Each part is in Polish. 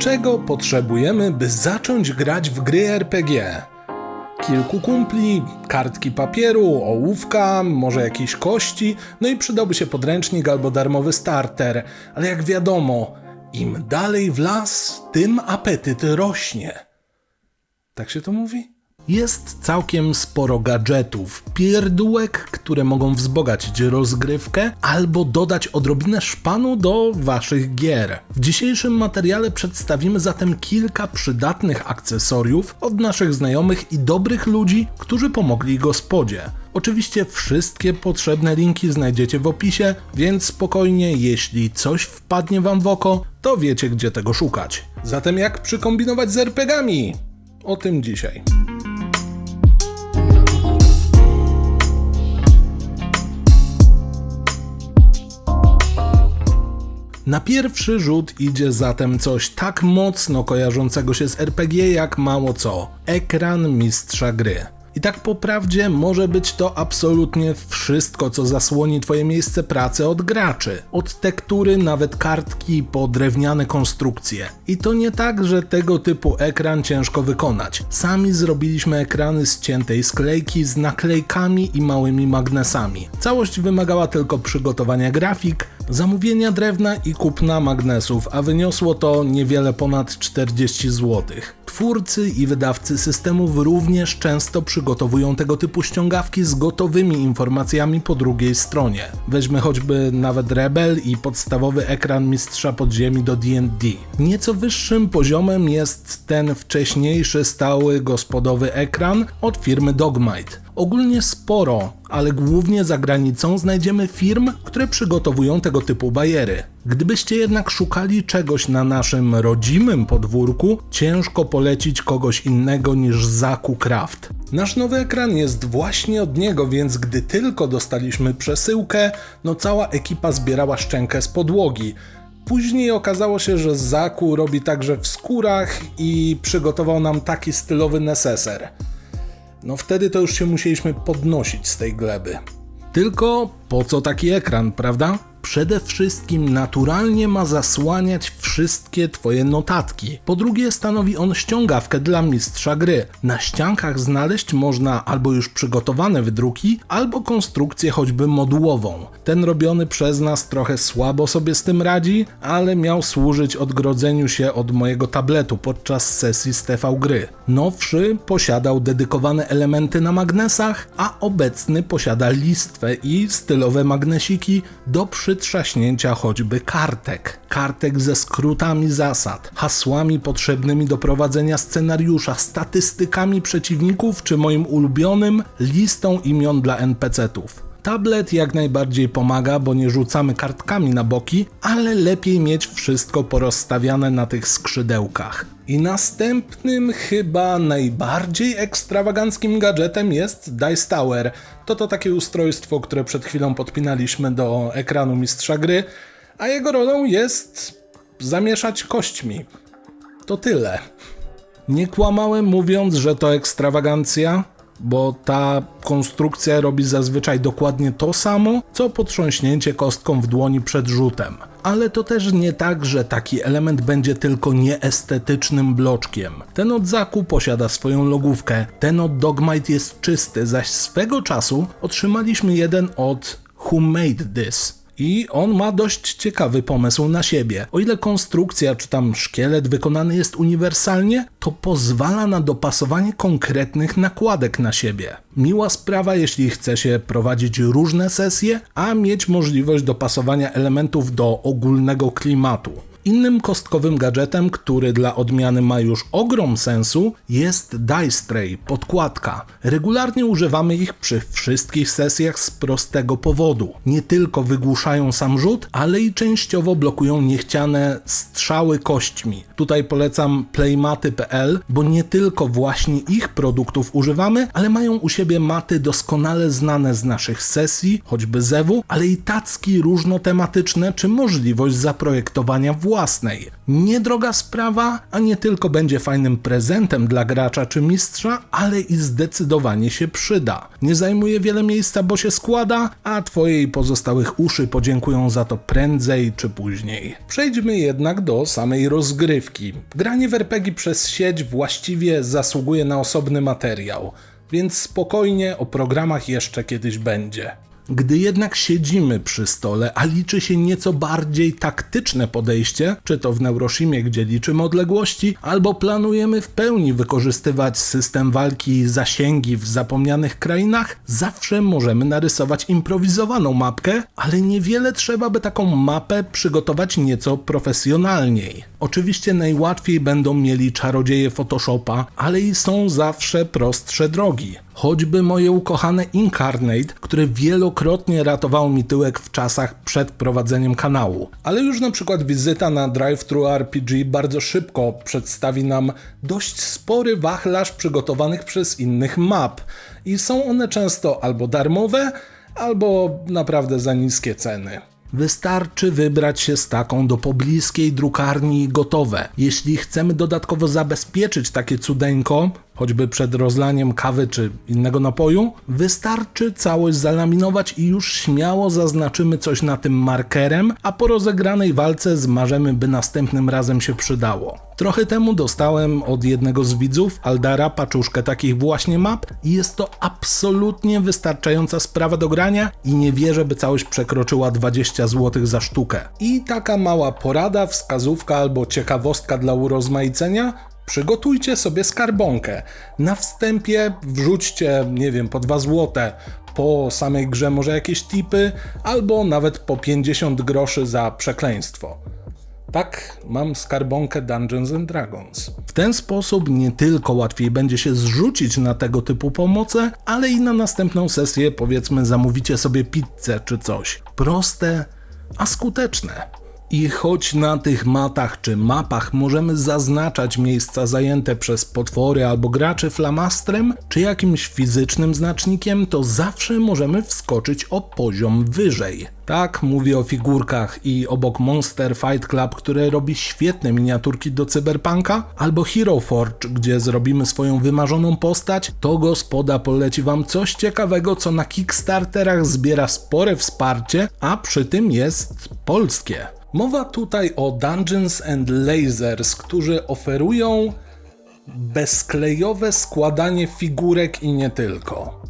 Czego potrzebujemy, by zacząć grać w gry RPG? Kilku kumpli, kartki papieru, ołówka, może jakieś kości, no i przydałby się podręcznik albo darmowy starter. Ale jak wiadomo, im dalej w las, tym apetyt rośnie. Tak się to mówi? Jest całkiem sporo gadżetów, pierdółek, które mogą wzbogacić rozgrywkę albo dodać odrobinę szpanu do waszych gier. W dzisiejszym materiale przedstawimy zatem kilka przydatnych akcesoriów od naszych znajomych i dobrych ludzi, którzy pomogli gospodzie. Oczywiście wszystkie potrzebne linki znajdziecie w opisie, więc spokojnie, jeśli coś wpadnie wam w oko, to wiecie gdzie tego szukać. Zatem jak przykombinować z RPGami? O tym dzisiaj. Na pierwszy rzut idzie zatem coś tak mocno kojarzącego się z RPG jak mało co. Ekran mistrza gry. I tak po prawdzie może być to absolutnie wszystko, co zasłoni Twoje miejsce pracy od graczy. Od tektury, nawet kartki, po drewniane konstrukcje. I to nie tak, że tego typu ekran ciężko wykonać. Sami zrobiliśmy ekrany z ciętej sklejki z naklejkami i małymi magnesami. Całość wymagała tylko przygotowania grafik, zamówienia drewna i kupna magnesów, a wyniosło to niewiele ponad 40 zł. Twórcy i wydawcy systemów również często przygotowują tego typu ściągawki z gotowymi informacjami po drugiej stronie. Weźmy choćby nawet Rebel i podstawowy ekran Mistrza Podziemi do D&D. Nieco wyższym poziomem jest ten wcześniejszy stały gospodowy ekran od firmy Dogmite. Ogólnie sporo, ale głównie za granicą znajdziemy firm, które przygotowują tego typu bajery. Gdybyście jednak szukali czegoś na naszym rodzimym podwórku, ciężko polecić kogoś innego niż Zaku Craft. Nasz nowy ekran jest właśnie od niego, więc gdy tylko dostaliśmy przesyłkę, no cała ekipa zbierała szczękę z podłogi. Później okazało się, że Zaku robi także w skórach i przygotował nam taki stylowy neseser. No wtedy to już się musieliśmy podnosić z tej gleby. Tylko po co taki ekran, prawda? Przede wszystkim naturalnie ma zasłaniać wszystkie Twoje notatki. Po drugie, stanowi on ściągawkę dla mistrza gry. Na ściankach znaleźć można albo już przygotowane wydruki, albo konstrukcję choćby modułową. Ten robiony przez nas trochę słabo sobie z tym radzi, ale miał służyć odgrodzeniu się od mojego tabletu podczas sesji z TV gry. Nowszy posiadał dedykowane elementy na magnesach, a obecny posiada listwę i stylowe magnesiki do przytrzaśnięcia choćby kartek. Kartek ze skrótami zasad, hasłami potrzebnymi do prowadzenia scenariusza, statystykami przeciwników czy moim ulubionym listą imion dla NPC-ów. Tablet jak najbardziej pomaga, bo nie rzucamy kartkami na boki, ale lepiej mieć wszystko porozstawiane na tych skrzydełkach. I następnym, chyba najbardziej ekstrawaganckim gadżetem jest Dice Tower. To to takie ustrojstwo, które przed chwilą podpinaliśmy do ekranu mistrza gry, a jego rolą jest zamieszać kośćmi. To tyle. Nie kłamałem mówiąc, że to ekstrawagancja, bo ta konstrukcja robi zazwyczaj dokładnie to samo, co potrząśnięcie kostką w dłoni przed rzutem. Ale to też nie tak, że taki element będzie tylko nieestetycznym bloczkiem. Ten od Zaku posiada swoją logówkę, ten od Dogmite jest czysty, zaś swego czasu otrzymaliśmy jeden od Who Made This i on ma dość ciekawy pomysł na siebie. O ile konstrukcja czy tam szkielet wykonany jest uniwersalnie, to pozwala na dopasowanie konkretnych nakładek na siebie. Miła sprawa, jeśli chce się prowadzić różne sesje, a mieć możliwość dopasowania elementów do ogólnego klimatu. Innym kostkowym gadżetem, który dla odmiany ma już ogrom sensu, jest Dice Tray, podkładka. Regularnie używamy ich przy wszystkich sesjach z prostego powodu. Nie tylko wygłuszają sam rzut, ale i częściowo blokują niechciane strzały kośćmi. Tutaj polecam playmaty.pl, bo nie tylko właśnie ich produktów używamy, ale mają u siebie maty doskonale znane z naszych sesji, choćby Zewu, ale i tacki różnotematyczne czy możliwość zaprojektowania własnych własnej. Niedroga sprawa, a nie tylko będzie fajnym prezentem dla gracza czy mistrza, ale i zdecydowanie się przyda. Nie zajmuje wiele miejsca, bo się składa, a twoje i pozostałych uszy podziękują za to prędzej czy później. Przejdźmy jednak do samej rozgrywki. Granie w RPG przez sieć właściwie zasługuje na osobny materiał, więc spokojnie o programach jeszcze kiedyś będzie. Gdy jednak siedzimy przy stole, a liczy się nieco bardziej taktyczne podejście, czy to w Neuroshimie, gdzie liczymy odległości, albo planujemy w pełni wykorzystywać system walki i zasięgi w zapomnianych krainach, zawsze możemy narysować improwizowaną mapkę, ale niewiele trzeba, by taką mapę przygotować nieco profesjonalniej. Oczywiście najłatwiej będą mieli czarodzieje Photoshopa, ale i są zawsze prostsze drogi. Choćby moje ukochane Incarnate, które wielokrotnie ratowało mi tyłek w czasach przed prowadzeniem kanału. Ale już na przykład wizyta na Drive-Thru RPG bardzo szybko przedstawi nam dość spory wachlarz przygotowanych przez innych map. I są one często albo darmowe, albo naprawdę za niskie ceny. Wystarczy wybrać się z taką do pobliskiej drukarni gotowe. Jeśli chcemy dodatkowo zabezpieczyć takie cudeńko, choćby przed rozlaniem kawy czy innego napoju, wystarczy całość zalaminować i już śmiało zaznaczymy coś na tym markerem, a po rozegranej walce zmarzemy, by następnym razem się przydało. Trochę temu dostałem od jednego z widzów, Aldara, paczuszkę takich właśnie map i jest to absolutnie wystarczająca sprawa do grania i nie wierzę, by całość przekroczyła 20 zł za sztukę. I taka mała porada, wskazówka albo ciekawostka dla urozmaicenia, przygotujcie sobie skarbonkę. Na wstępie wrzućcie, nie wiem, po 2 złote, po samej grze może jakieś tipy, albo nawet po 50 groszy za przekleństwo. Tak, mam skarbonkę Dungeons and Dragons. W ten sposób nie tylko łatwiej będzie się zrzucić na tego typu pomoce, ale i na następną sesję, powiedzmy, zamówicie sobie pizzę czy coś. Proste, a skuteczne. I choć na tych matach czy mapach możemy zaznaczać miejsca zajęte przez potwory albo graczy flamastrem, czy jakimś fizycznym znacznikiem, to zawsze możemy wskoczyć o poziom wyżej. Tak, mówię o figurkach i obok Monster Fight Club, które robi świetne miniaturki do cyberpunka, albo Hero Forge, gdzie zrobimy swoją wymarzoną postać, to gospoda poleci wam coś ciekawego, co na Kickstarterach zbiera spore wsparcie, a przy tym jest polskie. Mowa tutaj o Dungeons and Lasers, którzy oferują bezklejowe składanie figurek i nie tylko.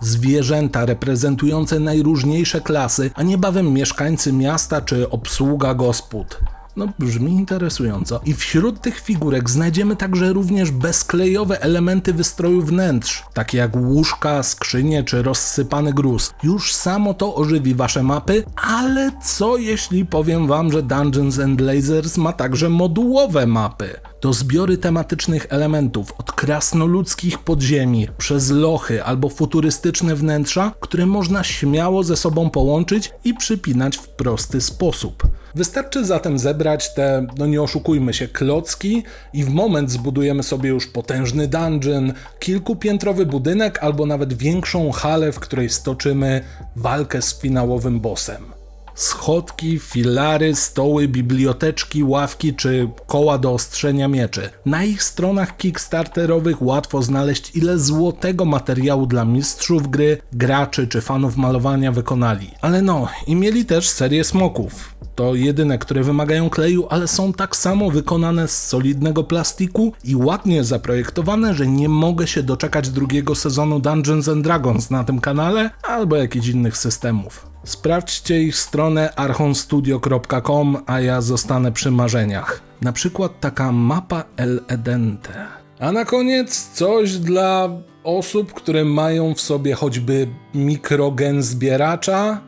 Zwierzęta reprezentujące najróżniejsze klasy, a niebawem mieszkańcy miasta czy obsługa gospod. No, brzmi interesująco. I wśród tych figurek znajdziemy także również bezklejowe elementy wystroju wnętrz, takie jak łóżka, skrzynie czy rozsypany gruz. Już samo to ożywi wasze mapy, ale co jeśli powiem wam, że Dungeons and Lasers ma także modułowe mapy? To zbiory tematycznych elementów, od krasnoludzkich podziemi, przez lochy albo futurystyczne wnętrza, które można śmiało ze sobą połączyć i przypinać w prosty sposób. Wystarczy zatem zebrać te, no nie oszukujmy się, klocki i w moment zbudujemy sobie już potężny dungeon, kilkupiętrowy budynek albo nawet większą halę, w której stoczymy walkę z finałowym bossem schodki, filary, stoły, biblioteczki, ławki czy koła do ostrzenia mieczy. Na ich stronach kickstarterowych łatwo znaleźć ile złotego materiału dla mistrzów gry, graczy czy fanów malowania wykonali. Ale no, i mieli też serię smoków. To jedyne, które wymagają kleju, ale są tak samo wykonane z solidnego plastiku i ładnie zaprojektowane, że nie mogę się doczekać drugiego sezonu Dungeons and Dragons na tym kanale albo jakichś innych systemów. Sprawdźcie ich stronę archonstudio.com, a ja zostanę przy marzeniach. Na przykład taka mapa El Edente. A na koniec coś dla osób, które mają w sobie choćby mikrogen zbieracza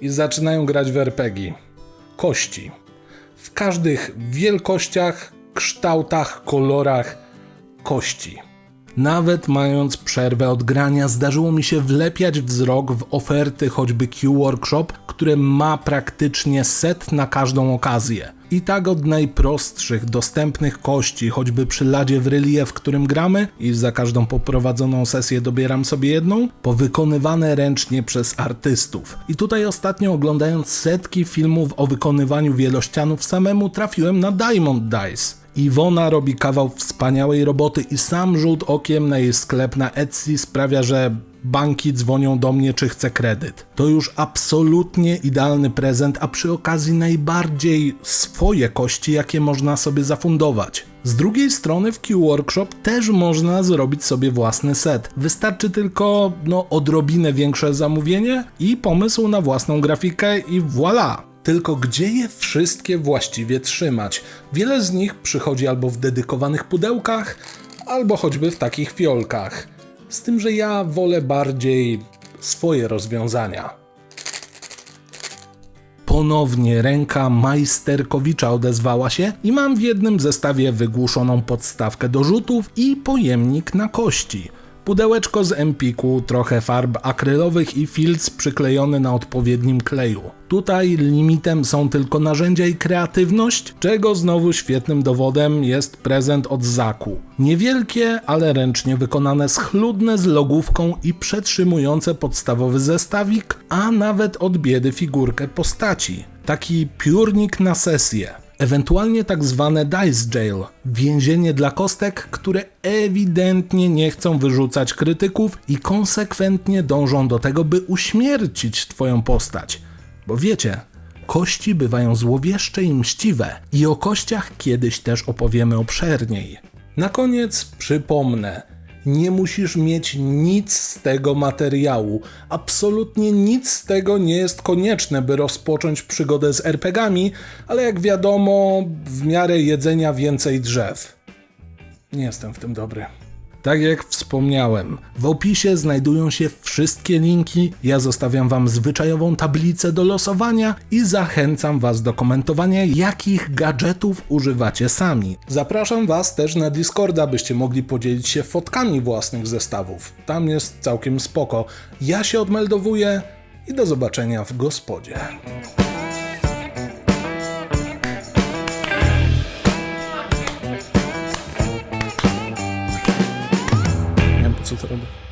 i zaczynają grać w RPG. Kości. W każdych wielkościach, kształtach, kolorach kości. Nawet mając przerwę od grania, zdarzyło mi się wlepiać wzrok w oferty choćby Q-Workshop, które ma praktycznie set na każdą okazję. I tak od najprostszych, dostępnych kości, choćby przy ladzie w relief, w którym gramy i za każdą poprowadzoną sesję dobieram sobie jedną, po wykonywane ręcznie przez artystów. I tutaj ostatnio oglądając setki filmów o wykonywaniu wielościanów samemu trafiłem na Diamond Dice. Iwona robi kawał wspaniałej roboty i sam rzut okiem na jej sklep na Etsy sprawia, że banki dzwonią do mnie, czy chcę kredyt. To już absolutnie idealny prezent, a przy okazji najbardziej swoje kości, jakie można sobie zafundować. Z drugiej strony w Q-Workshop też można zrobić sobie własny set. Wystarczy tylko no, odrobinę większe zamówienie i pomysł na własną grafikę i voilà! Tylko gdzie je wszystkie właściwie trzymać? Wiele z nich przychodzi albo w dedykowanych pudełkach, albo choćby w takich fiolkach. Z tym, że ja wolę bardziej swoje rozwiązania. Ponownie ręka majsterkowicza odezwała się i mam w jednym zestawie wygłuszoną podstawkę do rzutów i pojemnik na kości. Pudełeczko z Empiku, trochę farb akrylowych i filc przyklejony na odpowiednim kleju. Tutaj limitem są tylko narzędzia i kreatywność, czego znowu świetnym dowodem jest prezent od Zaku. Niewielkie, ale ręcznie wykonane, schludne z logówką i przetrzymujące podstawowy zestawik, a nawet od biedy figurkę postaci. Taki piórnik na sesję. Ewentualnie tak zwane Dice Jail, więzienie dla kostek, które ewidentnie nie chcą wyrzucać krytyków i konsekwentnie dążą do tego, by uśmiercić twoją postać. Bo wiecie, kości bywają złowieszcze i mściwe i o kościach kiedyś też opowiemy obszerniej. Na koniec przypomnę, nie musisz mieć nic z tego materiału. Absolutnie nic z tego nie jest konieczne, by rozpocząć przygodę z RPGami, ale jak wiadomo, w miarę jedzenia więcej drzew. Nie jestem w tym dobry. Tak jak wspomniałem, w opisie znajdują się wszystkie linki. Ja zostawiam Wam zwyczajową tablicę do losowania i zachęcam Was do komentowania, jakich gadżetów używacie sami. Zapraszam Was też na Discorda, byście mogli podzielić się fotkami własnych zestawów. Tam jest całkiem spoko. Ja się odmeldowuję i do zobaczenia w gospodzie. Nie